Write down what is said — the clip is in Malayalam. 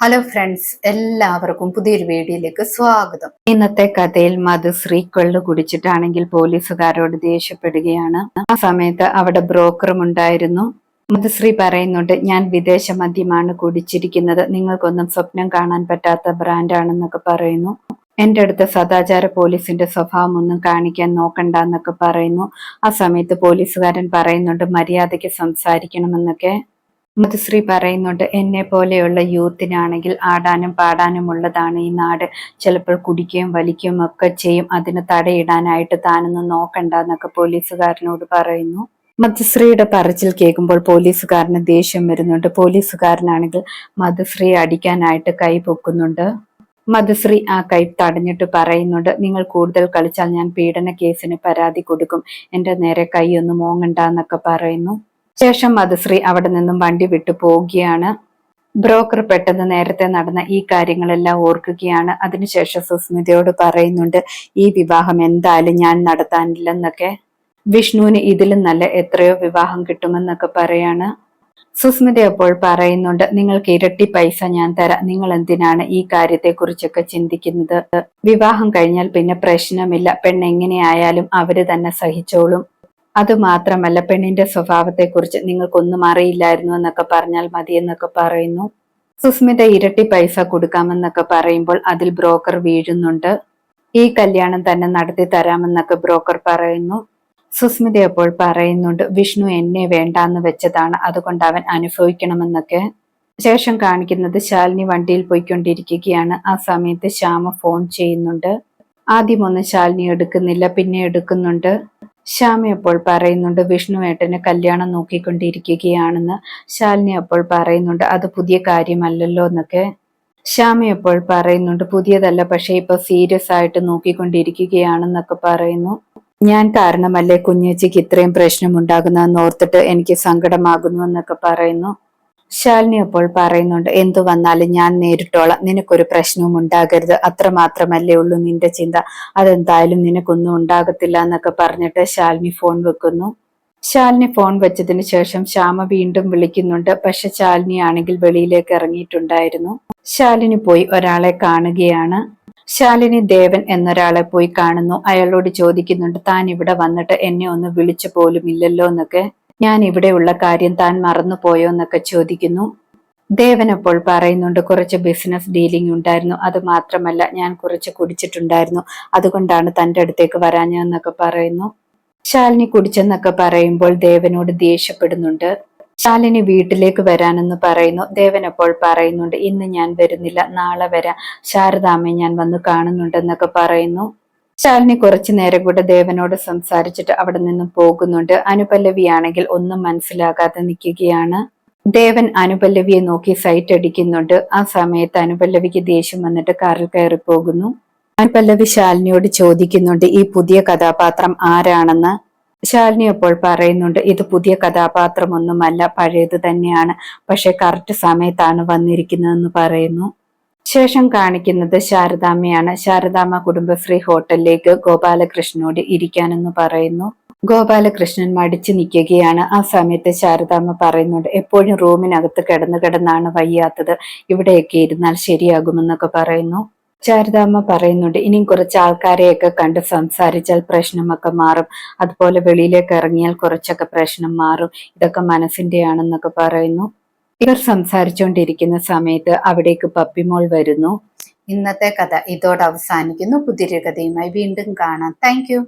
ഹലോ ഫ്രണ്ട്സ് എല്ലാവർക്കും പുതിയൊരു വീഡിയോയിലേക്ക് സ്വാഗതം. ഇന്നത്തെ കഥയിൽ മധുശ്രീ കൊള്ളു കുടിച്ചിട്ടാണെങ്കിൽ പോലീസുകാരോട് ദേഷ്യപ്പെടുകയാണ്. ആ സമയത്ത് അവിടെ ബ്രോക്കറും ഉണ്ടായിരുന്നു. മധുശ്രീ പറയുന്നുണ്ട് ഞാൻ വിദേശ മദ്യമാണ് കുടിച്ചിരിക്കുന്നത്. നിങ്ങൾക്കൊന്നും സ്വപ്നം കാണാൻ പറ്റാത്ത ബ്രാൻഡാണെന്നൊക്കെ പറയുന്നു. എന്റെ അടുത്ത് സദാചാര പോലീസിന്റെ സ്വഭാവം ഒന്നും കാണിക്കാൻ നോക്കണ്ട എന്നൊക്കെ പറയുന്നു. ആ സമയത്ത് പോലീസുകാരൻ പറയുന്നുണ്ട് മര്യാദയ്ക്ക് സംസാരിക്കണമെന്നൊക്കെ. മധുശ്രീ പറയുന്നുണ്ട് എന്നെ പോലെയുള്ള യൂത്തിനാണെങ്കിൽ ആടാനും പാടാനും ഉള്ളതാണ് ഈ നാട്. ചിലപ്പോൾ കുടിക്കുകയും വലിക്കുകയും ഒക്കെ ചെയ്യും. അതിന് തടയിടാനായിട്ട് താനൊന്നും നോക്കണ്ട എന്നൊക്കെ പോലീസുകാരനോട് പറയുന്നു. മധുശ്രീയുടെ പറച്ചിൽ കേൾക്കുമ്പോൾ പോലീസുകാരന് ദേഷ്യം വരുന്നുണ്ട്. പോലീസുകാരനാണെങ്കിൽ മധുശ്രീ അടിക്കാനായിട്ട് കൈ പൊക്കുന്നുണ്ട്. മധുശ്രീ ആ കൈ തടഞ്ഞിട്ട് പറയുന്നുണ്ട് നിങ്ങൾ കൂടുതൽ കളിച്ചാൽ ഞാൻ പീഡന കേസിന് പരാതി കൊടുക്കും. എന്റെ നേരെ കൈ ഒന്ന് മോങ്ങണ്ട എന്നൊക്കെ പറയുന്നു. ശേഷം മധുശ്രീ അവിടെ നിന്നും വണ്ടി വിട്ടു പോവുകയാണ്. ബ്രോക്കർ പെട്ടെന്ന് നേരത്തെ നടന്ന ഈ കാര്യങ്ങളെല്ലാം ഓർക്കുകയാണ്. അതിനുശേഷം സുസ്മിതയോട് പറയുന്നുണ്ട് ഈ വിവാഹം എന്തായാലും ഞാൻ നടത്താനില്ലെന്നൊക്കെ. വിഷ്ണുവിന് ഇതിലും നല്ല എത്രയോ വിവാഹം കിട്ടുമെന്നൊക്കെ പറയാണ്. സുസ്മിത അപ്പോൾ പറയുന്നുണ്ട് നിങ്ങൾക്ക് ഇരട്ടി പൈസ ഞാൻ തരാം. നിങ്ങൾ എന്തിനാണ് ഈ കാര്യത്തെ കുറിച്ചൊക്കെ ചിന്തിക്കുന്നത്? വിവാഹം കഴിഞ്ഞാൽ പിന്നെ പ്രശ്നമില്ല. പെണ്ണെങ്ങനെയായാലും അവർ തന്നെ സഹിച്ചോളും. അത് മാത്രമല്ല പെണ്ണിന്റെ സ്വഭാവത്തെക്കുറിച്ച് നിങ്ങൾക്കൊന്നും അറിയില്ലായിരുന്നു എന്നൊക്കെ പറഞ്ഞാൽ മതി എന്നൊക്കെ പറയുന്നു. സുസ്മിത ഇരട്ടി പൈസ കൊടുക്കാമെന്നൊക്കെ പറയുമ്പോൾ അതിൽ ബ്രോക്കർ വീഴുന്നുണ്ട്. ഈ കല്യാണം തന്നെ നടത്തി തരാമെന്നൊക്കെ ബ്രോക്കർ പറയുന്നു. സുസ്മിത അപ്പോൾ പറയുന്നുണ്ട് വിഷ്ണു എന്നെ വേണ്ടാന്ന് വെച്ചതാണ് അതുകൊണ്ട് അവൻ അനുഭവിക്കണമെന്നൊക്കെ. ശേഷം കാണിക്കുന്നത് ശാലിനി വണ്ടിയിൽ പോയിക്കൊണ്ടിരിക്കുകയാണ്. ആ സമയത്ത് ശ്യാമ ഫോൺ ചെയ്യുന്നുണ്ട്. ആദ്യം ഒന്ന് ശാലിനി എടുക്കുന്നില്ല പിന്നെ എടുക്കുന്നുണ്ട്. ശ്യാമി അപ്പോൾ പറയുന്നുണ്ട് വിഷ്ണുവേട്ടന് കല്യാണം നോക്കിക്കൊണ്ടിരിക്കുകയാണെന്ന് ശാലിനി അപ്പോൾ പറയുന്നുണ്ട് അത് പുതിയ കാര്യമല്ലല്ലോ എന്നൊക്കെ. ശ്യാമി അപ്പോൾ പറയുന്നുണ്ട് പുതിയതല്ല പക്ഷെ ഇപ്പൊ സീരിയസ് ആയിട്ട് നോക്കിക്കൊണ്ടിരിക്കുകയാണെന്നൊക്കെ പറയുന്നു. ഞാൻ കാരണമല്ലേ കുഞ്ഞേച്ചിക്ക് ഇത്രയും പ്രശ്നം ഉണ്ടാകുന്നതെന്ന് ഓർത്തിട്ട് എനിക്ക് സങ്കടമാകുന്നു എന്നൊക്കെ പറയുന്നു. ശാലിനി അപ്പോൾ പറയുന്നുണ്ട് എന്തു വന്നാലും ഞാൻ നേരിട്ടോളാം. നിനക്കൊരു പ്രശ്നവും ഉണ്ടാകരുത്. അത്ര മാത്രമല്ലേ ഉള്ളൂ നിന്റെ ചിന്ത. അതെന്തായാലും നിനക്കൊന്നും ഉണ്ടാകത്തില്ല എന്നൊക്കെ പറഞ്ഞിട്ട് ശാലിനി ഫോൺ വെക്കുന്നു. ശാലിനി ഫോൺ വെച്ചതിന് ശേഷം ശ്യാമ വീണ്ടും വിളിക്കുന്നുണ്ട്. പക്ഷെ ശാലിനി ആണെങ്കിൽ വെളിയിലേക്ക് ഇറങ്ങിയിട്ടുണ്ടായിരുന്നു. ശാലിനി പോയി ഒരാളെ കാണുകയാണ്. ശാലിനി ദേവൻ എന്നൊരാളെ പോയി കാണുന്നു. അയാളോട് ചോദിക്കുന്നുണ്ട് താൻ ഇവിടെ വന്നിട്ട് എന്നെ ഒന്ന് വിളിച്ചു പോലും ഇല്ലല്ലോ എന്നൊക്കെ. ഞാൻ ഇവിടെയുള്ള കാര്യം താൻ മറന്നുപോയോ എന്നൊക്കെ ചോദിക്കുന്നു. ദേവൻ അപ്പോൾ പറയുന്നുണ്ട് കുറച്ച് ബിസിനസ് ഡീലിംഗ് ഉണ്ടായിരുന്നു. അത് മാത്രമല്ല ഞാൻ കുറച്ച് കുടിച്ചിട്ടുണ്ടായിരുന്നു. അതുകൊണ്ടാണ് തന്റെ അടുത്തേക്ക് വരാഞ്ഞെന്നൊക്കെ പറയുന്നു. ശാലിനി കുടിച്ചെന്നൊക്കെ പറയുമ്പോൾ ദേവനോട് ദേഷ്യപ്പെടുന്നുണ്ട്. ശാലിനി വീട്ടിലേക്ക് വരാനെന്ന് പറയുന്നു. ദേവൻ അപ്പോൾ പറയുന്നുണ്ട് ഇന്ന് ഞാൻ വരുന്നില്ല നാളെ വരാം. ശാരദാമ്മയെ ഞാൻ വന്ന് കാണുന്നുണ്ടെന്നൊക്കെ പറയുന്നു. ശാലിനി കുറച്ചു നേരം കൂടെ ദേവനോട് സംസാരിച്ചിട്ട് അവിടെ നിന്നും പോകുന്നുണ്ട്. അനുപല്ലവിയാണെങ്കിൽ ഒന്നും മനസ്സിലാകാതെ നിൽക്കുകയാണ്. ദേവൻ അനുപല്ലവിയെ നോക്കി സൈറ്റ് അടിക്കുന്നുണ്ട്. ആ സമയത്ത് അനുപല്ലവിക്ക് ദേഷ്യം വന്നിട്ട് കാറിൽ കയറി പോകുന്നു. അനുപല്ലവി ശാലിനിയോട് ചോദിക്കുന്നുണ്ട് ഈ പുതിയ കഥാപാത്രം ആരാണെന്ന്? ശാലിനി അപ്പോൾ പറയുന്നുണ്ട് ഇത് പുതിയ കഥാപാത്രമൊന്നുമല്ല പഴയത് തന്നെയാണ്. പക്ഷെ കറക്റ്റ് സമയത്താണ് വന്നിരിക്കുന്നതെന്ന് പറയുന്നു. ശേഷം കാണിക്കുന്നത് ശാരദാമ്മയാണ്. ശാരദാമ്മ കുടുംബശ്രീ ഹോട്ടലിലേക്ക് ഗോപാലകൃഷ്ണനോട് ഇരിക്കാനെന്ന് പറയുന്നു. ഗോപാലകൃഷ്ണൻ മടിച്ചു നിൽക്കുകയാണ്. ആ സമയത്ത് ശാരദാമ്മ പറയുന്നുണ്ട് എപ്പോഴും റൂമിനകത്ത് കിടന്നു കിടന്നാണ് വയ്യാത്തത്. ഇവിടെയൊക്കെ ഇരുന്നാൽ ശരിയാകുമെന്നൊക്കെ പറയുന്നു. ശാരദാമ്മ പറയുന്നുണ്ട് ഇനിയും കുറച്ച് ആൾക്കാരെയൊക്കെ കണ്ട് സംസാരിച്ചാൽ പ്രശ്നമൊക്കെ മാറും. അതുപോലെ വെളിയിലേക്ക് ഇറങ്ങിയാൽ കുറച്ചൊക്കെ പ്രശ്നം മാറും. ഇതൊക്കെ മനസ്സിന്റെയാണെന്നൊക്കെ പറയുന്നു. ഇവർ സംസാരിച്ചുകൊണ്ടിരിക്കുന്ന സമയത്ത് അവിടേക്ക് പപ്പിമോൾ വരുന്നു. ഇന്നത്തെ കഥ ഇതോടെ അവസാനിക്കുന്നു. പുതിയൊരു കഥയുമായി വീണ്ടും കാണാം. താങ്ക്